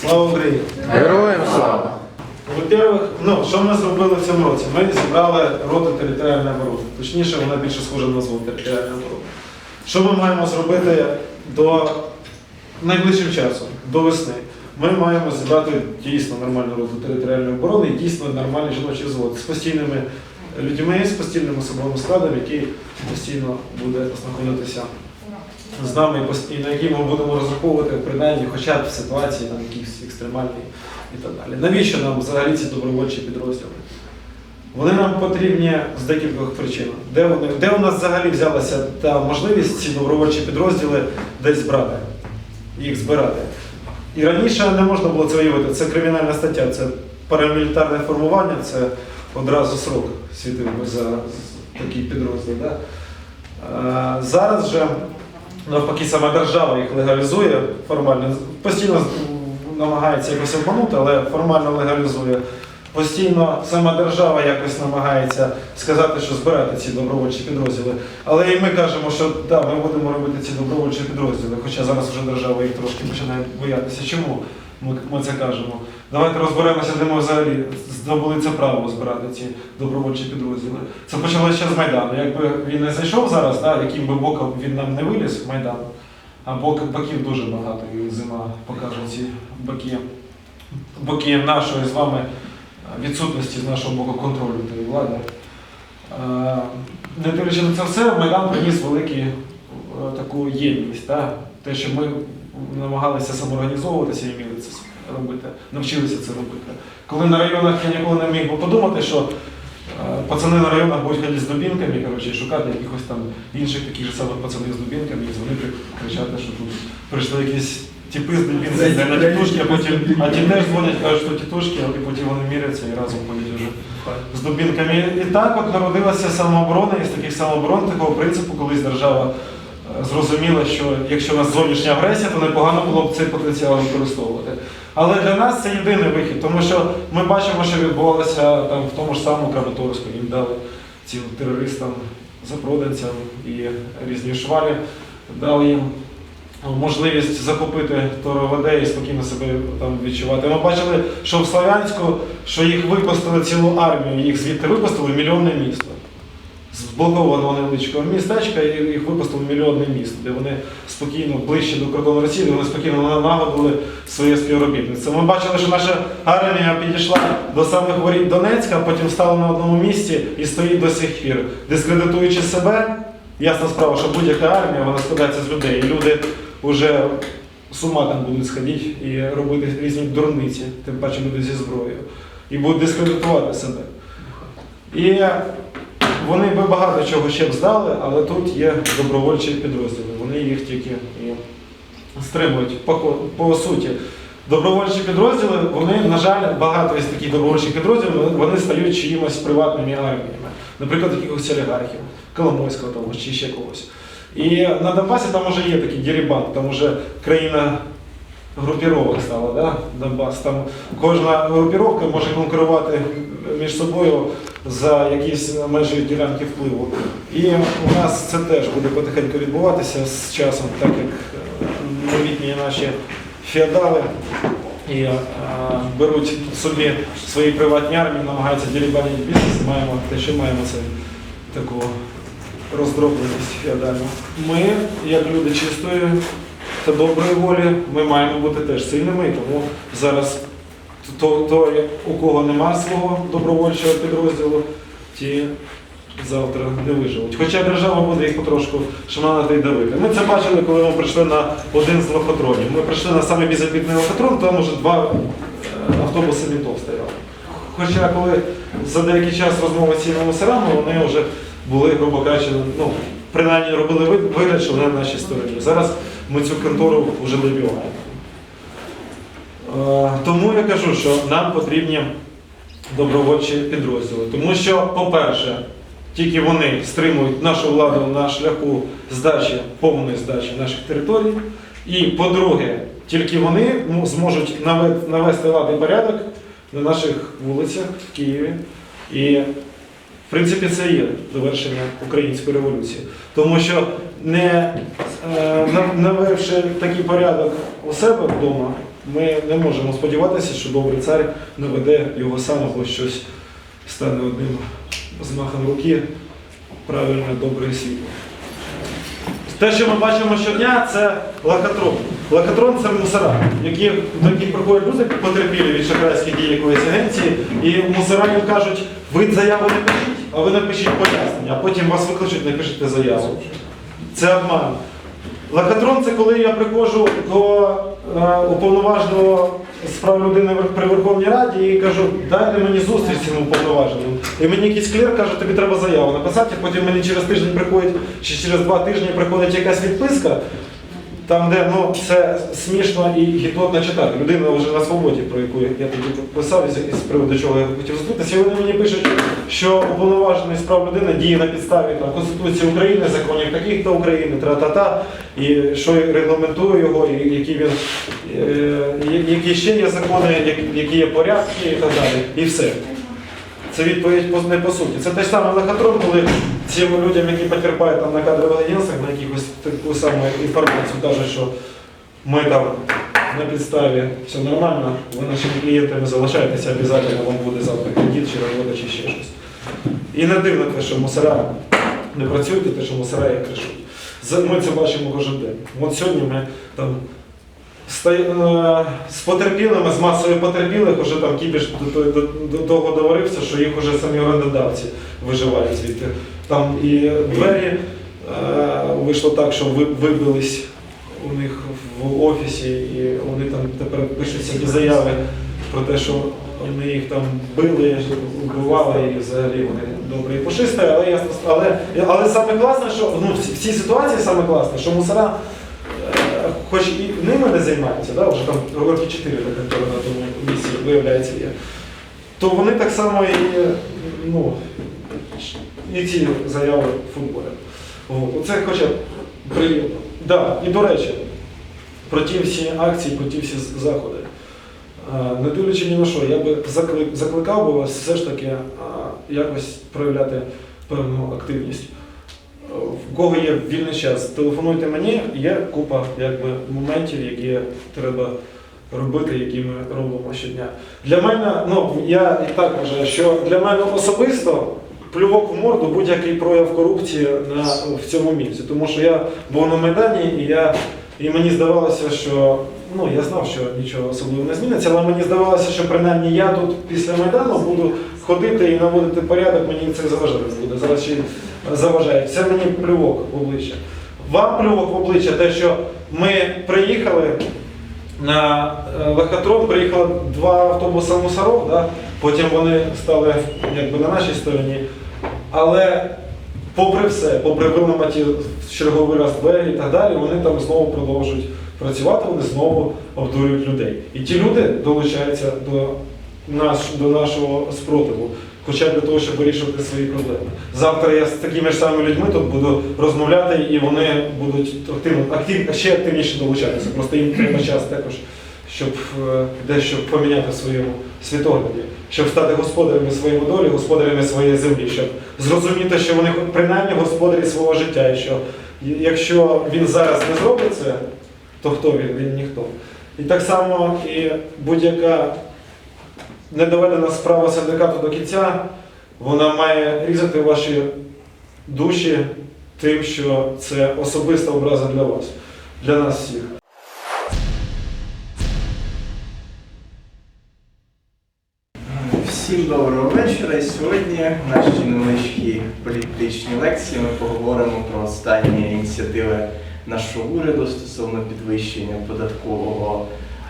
Слава Україні! Героям слава! Во-первых, ну, що ми зробили в цьому році? Ми зібрали роту територіальної оборони. Точніше, вона більше схожа на назву територіальної оборони. Що ми маємо зробити до найближчим часом, до весни? Ми маємо зібрати дійсно нормальну роту територіальної оборони і дійсно нормальний жіночий взвод з постійними людьми, з постійним особовим складом, який постійно буде знаходитися з нами і на який ми будемо розраховувати принаймні хоча б в ситуації там, якісь екстремальні і так далі. Навіщо нам взагалі ці добровольчі підрозділи? Вони нам потрібні з декількох причин. Де, вони, де у нас взагалі взялася та можливість ці добровольчі підрозділи десь брати, їх збирати? І раніше не можна було це виявити. Це кримінальна стаття, це парамілітарне формування, це одразу срок світив би за такий підрозділ. Да? Зараз же навпаки сама держава їх легалізує формально, постійно намагається якось обманути, але формально легалізує. Постійно сама держава якось намагається сказати, що збирати ці добровольчі підрозділи. Але і ми кажемо, що да, ми будемо робити ці добровольчі підрозділи, хоча зараз вже держава їх трошки починає боятися. Чому ми, ми це кажемо? Давайте розберемося, де ми взагалі здобули це право збирати ці добровольчі підрозділи. Це почалося ще з Майдану. Якби він не зайшов зараз, да, яким би боком він нам не виліз в Майдан, а бок, боків дуже багато, і зима покаже ці боки, боки нашої з вами відсутності з нашого боку контролю тієї влади. Е, Не дивлячись на це все, Майдан приніс велику е, таку єдність. Да? Те, що ми намагалися самоорганізовуватися і це робити, навчилися це робити. Коли на районах я ніколи не міг би подумати, що е, пацани на районах будуть ходити з дубінками коротше, шукати якихось там інших таких же самих пацанів з дубінками і дзвонити, кричати, що тут прийшли якісь типи з дубінками на тітушки, а потім а ті теж дзвонять, кажуть, що тітушки, а потім вони міряться і разом ходять вже з дубінками. І так от народилася самооборона, і з таких самооборон такого принципу, колись держава е, зрозуміла, що якщо у нас зовнішня агресія, то непогано було б цей потенціал використовувати. Але для нас це єдиний вихід, тому що ми бачимо, що відбувалося там в тому ж самому Краматорську. Їм дали цим терористам, запроданцям і різні швалі, дали їм можливість захопити ТОРОВД і спокійно себе там відчувати. Ми бачили, що в Славянську, що їх випустили цілу армію, їх звідти випустили мільйонне місто. З блокованого невеличкого містечка і їх випустили в мільйонне місто, де вони спокійно ближче до кордону Росії, де вони спокійно налагодили своє співробітництво. Ми бачили, що наша армія підійшла до самих воріт Донецька, потім стала на одному місці і стоїть до сих пір, дискредитуючи себе. Ясна справа, що будь-яка армія вона складається з людей. І люди вже з ума там будуть сходити і робити різні дурниці, тим паче люди зі зброєю, і будуть дискредитувати себе. І вони би багато чого ще б здали, але тут є добровольчі підрозділи. Вони їх тільки і стримують по, по суті. Добровольчі підрозділи, вони, на жаль, багато із таких добровольчих підрозділів, вони- стають чиїмось приватними арміями. Наприклад, якихось олігархів, Коломойського того чи ще когось. І на Донбасі там вже є такий дірібан, там вже країна групіровок стала, да? Донбас. Там кожна групіровка може конкурувати між собою за якісь межі ділянки впливу. І у нас це теж буде потихеньку відбуватися з часом, так як е, новітні наші феодали і е, беруть собі свої приватні армії, намагаються ділібанити бізнес, маємо те, що маємо це таку роздробленість феодальну. Ми, як люди чистої та доброї волі, ми маємо бути теж сильними, і тому зараз то, то, у кого нема свого добровольчого підрозділу, ті завтра не виживуть. Хоча держава буде їх потрошку шманати і давити. Ми це бачили, коли ми прийшли на один з лохотронів. Ми прийшли на самий безобідний лохотрон, там уже два е, автобуси ментов стояли. Хоча коли за деякий час розмови з цими мусорами, вони вже були, грубо кажучи, ну, принаймні робили вигляд, що вони на нашій стороні. Зараз ми цю контору вже вибиваємо. Е, Тому я кажу, що нам потрібні добровольчі підрозділи. Тому що, по-перше, тільки вони стримують нашу владу на шляху здачі, повної здачі наших територій. І по-друге, тільки вони зможуть навести лад і порядок на наших вулицях в Києві. І, в принципі, це є довершення української революції. Тому що не е, нав- навевши такий порядок у себе вдома, ми не можемо сподіватися, що добрий цар наведе його сам або щось стане одним змахом руки правильне, добре світло. Те, що ми бачимо щодня, це лохотрон. Лохотрон це мусора, які, до яких приходять люди потерпілі від шахрайських дій якоїсь агенції, і мусора їм кажуть, ви заяву не пишіть, а ви напишіть пояснення, а потім вас викличуть, напишете заяву. Це обман. Лохотрон це коли я приходжу до е, уповноваженого з прав людини при Верховній Раді і кажу, дайте мені зустріч з цим уповноваженим. І мені якийсь клір каже, тобі треба заяву написати, потім мені через тиждень приходить, чи через два тижні приходить якась відписка, там, де ну, це смішно і гідотно читати. Людина вже на свободі, про яку я тоді писав, і з приводу чого я хотів зустрітися. Вони мені пишуть, що уповноважений з прав людини діє на підставі там, Конституції України, законів таких то України, тра-та-та, і що регламентує його, і які він е, які ще є закони, які є порядки і так далі. І все. Це відповідь по- не по суті. Це те ж саме лохотрон, коли цим людям, які потерпають там на кадрових агентствах, на якихось таку саму інформацію кажуть, що ми там на підставі все нормально, ви нашими клієнтами залишаєтеся, обов'язково вам буде завтра кредит чи робота, чи ще щось. І не дивно те, що мусора не працюють, те, що мусора як кришуть. Ми це бачимо кожен день. От сьогодні ми там з потерпілими, з масою потерпілих, вже там кіпіш до, того договорився, що їх вже самі орендодавці виживають звідти. Там і двері е, вийшло так, що ви, вибились у них в офісі, і вони там тепер пишуть всякі заяви про те, що вони їх там били, вбивали, і взагалі вони добрі і пушисті, але ясно, але, але саме класне, що ну, в цій- ситуації саме класне, що мусора Е, хоч і ними не займаються, да, вже там роки 4 до контори на тому місці виявляється є, то вони так само і, ну, і ці заяви футболять. Оце хоча приємно. Да, і до речі, про ті всі акції, про ті всі заходи. Не дивлячи ні на що, я би закликав би вас все ж таки якось проявляти певну активність. В кого є вільний час, телефонуйте мені, є купа якби, моментів, які треба робити, які ми робимо щодня. Для мене, ну я і так вважаю, що для мене особисто плювок в морду будь-який прояв корупції на, в цьому місці. Тому що я був на Майдані і я. І мені здавалося, що ну я знав, що нічого особливого не зміниться, але мені здавалося, що принаймні я тут після Майдану буду ходити і наводити порядок, мені це заважати буде. Зараз ще заважає. Це мені плювок в обличчя. Вам плювок в обличчя, те, що ми приїхали на е, лохотрон, приїхало два автобуси мусоров, да? потім вони стали якби на нашій стороні. Але попри все, попри виламаті черговий раз двері і так далі, вони там знову продовжують працювати, вони знову обдурюють людей. І ті люди долучаються до, наш, до нашого спротиву, хоча б для того, щоб вирішувати свої проблеми. Завтра я з такими ж самими людьми тут буду розмовляти, і вони будуть активно, актив, ще активніше долучатися. Просто їм треба час також, щоб е, дещо поміняти в своєму світогляді, щоб стати господарями своєї долі, господарями своєї землі, щоб зрозуміти, що вони принаймні господарі свого життя, і що якщо він зараз не зробить це, то хто він? Він ніхто. І так само і будь-яка недоведена справа синдикату до кінця, вона має різати ваші душі тим, що це особиста образа для вас, для нас всіх. Всім доброго вечора. І сьогодні в нашій невеличкій політичній лекції ми поговоримо про останні ініціативи нашого уряду стосовно підвищення податкового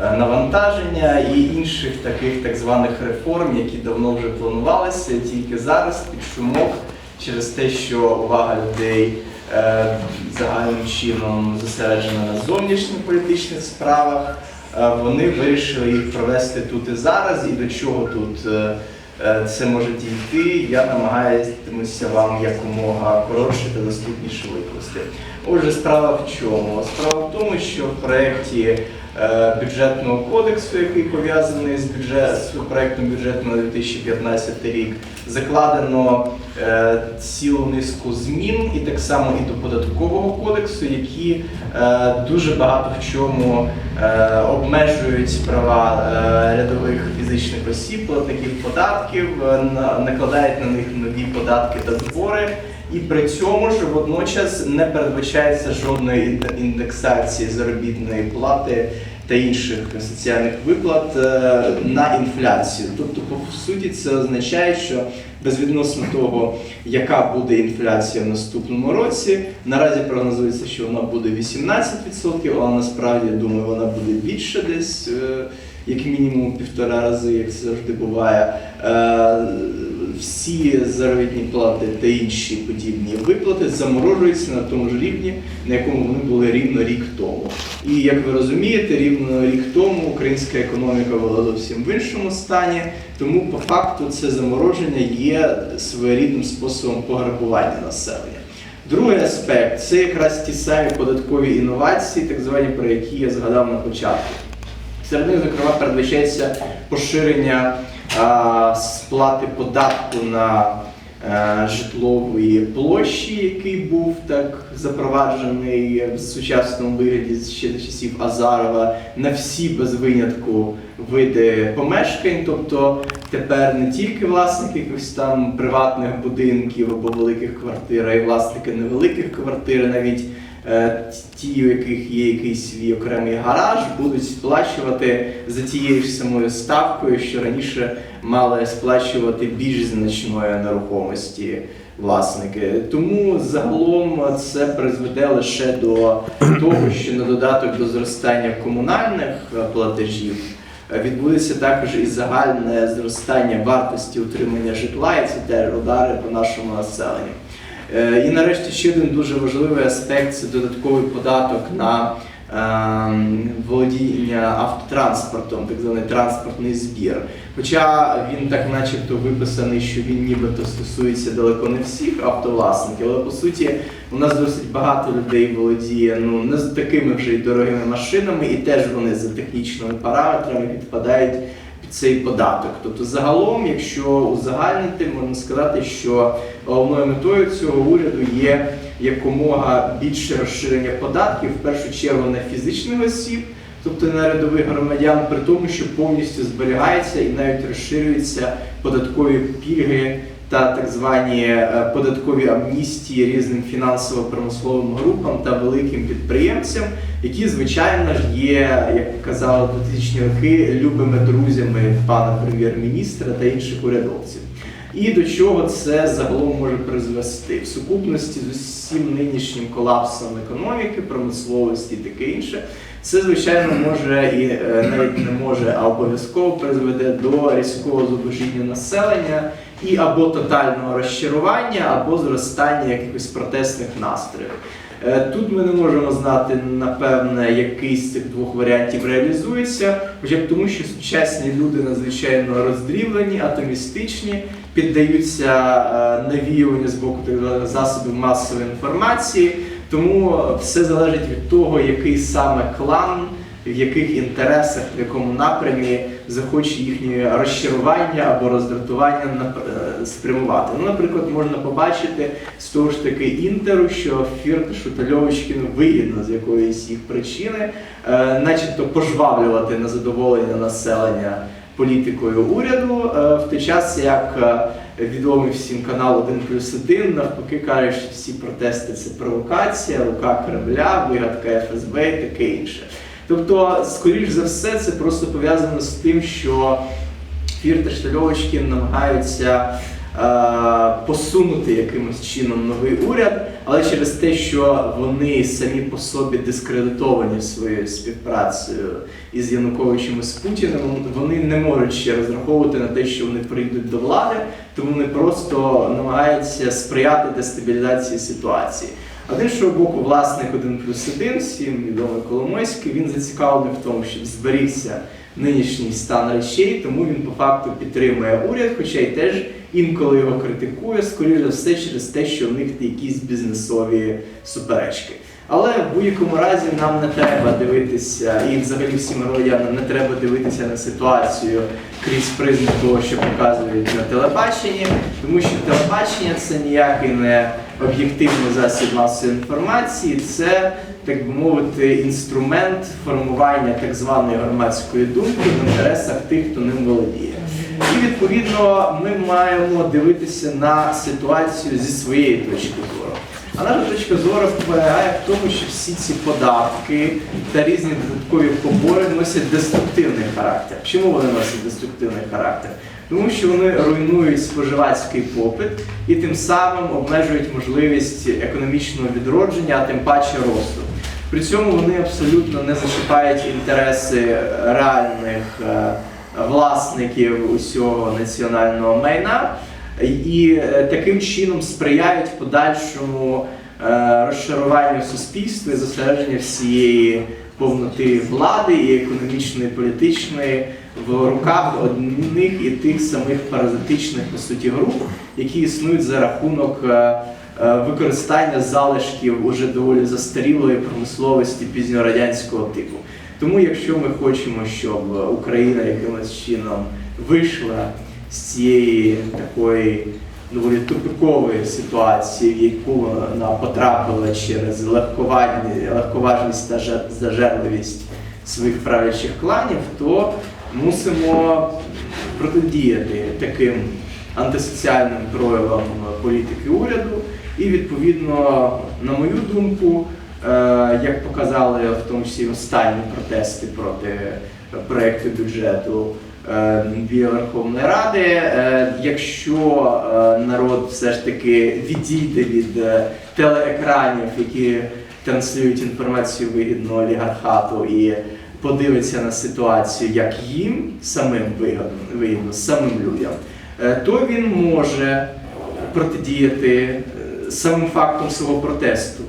навантаження і інших таких так званих реформ, які давно вже планувалися, тільки зараз під шумок через те, що увага людей е, загальним чином зосереджена на зовнішньополітичних справах. Е, Вони вирішили їх провести тут і зараз, і до чого тут е, е, це може дійти. Я намагаюся вам якомога коротше та доступніше викласти. Отже, справа в чому? Справа в тому, що в проєкті е, бюджетного кодексу, який пов'язаний з бюджет з проектом бюджету на 2015 рік, закладено е, цілу низку змін, і так само і до податкового кодексу, які е, дуже багато в чому е, обмежують права е, рядових фізичних осіб, платників податків, е, на- накладають на них нові податки та збори. І при цьому ж водночас не передбачається жодної індексації заробітної плати та інших соціальних виплат е, на інфляцію. Тобто, по суті, це означає, що безвідносно того, яка буде інфляція в наступному році, наразі прогнозується, що вона буде 18%, але насправді я думаю, вона буде більше десь. е, Як мінімум півтора рази, як завжди буває, Е, всі заробітні плати та інші подібні виплати заморожуються на тому ж рівні, на якому вони були рівно рік тому. І як ви розумієте, рівно рік тому українська економіка була зовсім в іншому стані, тому по факту це замороження є своєрідним способом пограбування населення. Другий аспект це якраз ті самі податкові інновації, так звані про які я згадав на початку. Серед них, зокрема, передбачається поширення сплати податку на е, житлові площі, який був так запроваджений в сучасному вигляді ще за часів Азарова, на всі без винятку види помешкань. Тобто тепер не тільки власники якихось там приватних будинків або великих квартир, а й власники невеликих квартир, навіть ті, у яких є якийсь свій окремий гараж, будуть сплачувати за тією ж самою ставкою, що раніше мали сплачувати більш значної нерухомості власники. Тому загалом це призведе лише до того, що на додаток до зростання комунальних е, платежів е, відбудеться також і загальне зростання вартості утримання житла, і це теж удари по нашому населенню. Е, І нарешті ще один дуже важливий аспект це додатковий податок на ем, володіння автотранспортом, так званий транспортний збір. Хоча він так начебто виписаний, що він нібито стосується далеко не всіх автовласників, але по суті у нас досить багато людей володіє ну не з такими вже й дорогими машинами, і теж вони за технічними параметрами підпадають під цей податок. Тобто, загалом, якщо узагальнити, можна сказати, що головною метою цього уряду є якомога більше розширення податків, в першу чергу на фізичних осіб, тобто на рядових громадян, при тому, що повністю зберігається і навіть розширюються податкові пільги та так звані е, податкові амністії різним фінансово-промисловим групам та великим підприємцям, які, звичайно ж, є, як казали 2000-ні роки, любими друзями пана прем'єр-міністра та інших урядовців. І до чого це загалом може призвести в сукупності з усім нинішнім колапсом економіки, промисловості і таке інше. Це, звичайно, може і е, навіть не може, а обов'язково призведе до різкого зубожіння населення і або тотального розчарування, або зростання якихось протестних настроїв. Е, Тут ми не можемо знати, напевне, який з цих двох варіантів реалізується, хоча б тому, що сучасні люди надзвичайно роздрівлені, атомістичні, піддаються е, навіюванню з боку засобів масової інформації. Тому все залежить від того, який саме клан, в яких інтересах, в якому напрямі захоче їхнє розчарування або роздратування е, спрямувати. Ну, наприклад, можна побачити з того ж таки інтеру, що Фірташу та вигідно з якоїсь їх причини, е, начебто пожвавлювати на задоволення населення політикою уряду, е, в той час як е, відомий всім канал 1 плюс 1 навпаки каже, що всі протести це провокація, рука Кремля, вигадка ФСБ і таке інше. Тобто, скоріш за все, це просто пов'язано з тим, що Фірташ та Льовочкін намагаються е, посунути якимось чином новий уряд, але через те, що вони самі по собі дискредитовані своєю співпрацею із Януковичем і з Путіним, вони не можуть ще розраховувати на те, що вони прийдуть до влади, тому вони просто намагаються сприяти дестабілізації ситуації. А з іншого боку, власник 1 плюс 1, всім відомий Коломойський, він зацікавлений в тому, щоб зберігся нинішній стан речей, тому він по факту підтримує уряд, хоча й теж інколи його критикує, скоріше все, через те, що в них якісь бізнесові суперечки. Але в будь-якому разі нам не треба дивитися, і взагалі всім громадянам не треба дивитися на ситуацію крізь призму того, що показують на телебаченні, тому що телебачення це ніякий не об'єктивний засіб масової інформації, це, так би мовити, інструмент формування так званої громадської думки в інтересах тих, хто ним володіє. І відповідно ми маємо дивитися на ситуацію зі своєї точки зору. А наша точка зору полягає в тому, що всі ці податки та різні додаткові побори носять деструктивний характер. Чому вони носять деструктивний характер? Тому що вони руйнують споживацький попит і тим самим обмежують можливість економічного відродження, а тим паче росту. При цьому вони абсолютно не зачіпають інтереси реальних е, власників усього національного майна і е, таким чином сприяють подальшому е, розшаруванню суспільства і зосередження всієї повноти влади і економічної, і політичної в руках одних і тих самих паразитичних по суті груп, які існують за рахунок використання залишків уже доволі застарілої промисловості пізньорадянського типу. Тому, якщо ми хочемо, щоб Україна якимось чином вийшла з цієї такої доволі тупикової ситуації, в яку вона потрапила через легковажність та зажерливість своїх правлячих кланів, то мусимо протидіяти таким антисоціальним проявам політики уряду. І відповідно, на мою думку, е, як показали в тому числі останні протести проти проекту бюджету е, біля Верховної Ради, е, якщо е, народ все ж таки відійде від е, телеекранів, які транслюють інформацію вигідно олігархату і подивиться на ситуацію, як їм самим вигідно, самим людям, е, то він може протидіяти е, самим фактом свого протесту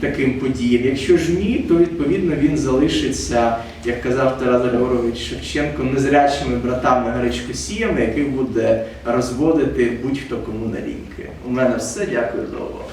таким подіям. Якщо ж ні, то відповідно він залишиться, як казав Тарас Григорович Шевченко, незрячими братами гречкосіями, яких буде розводити будь-хто кому на ліньки. У мене все. Дякую за увагу.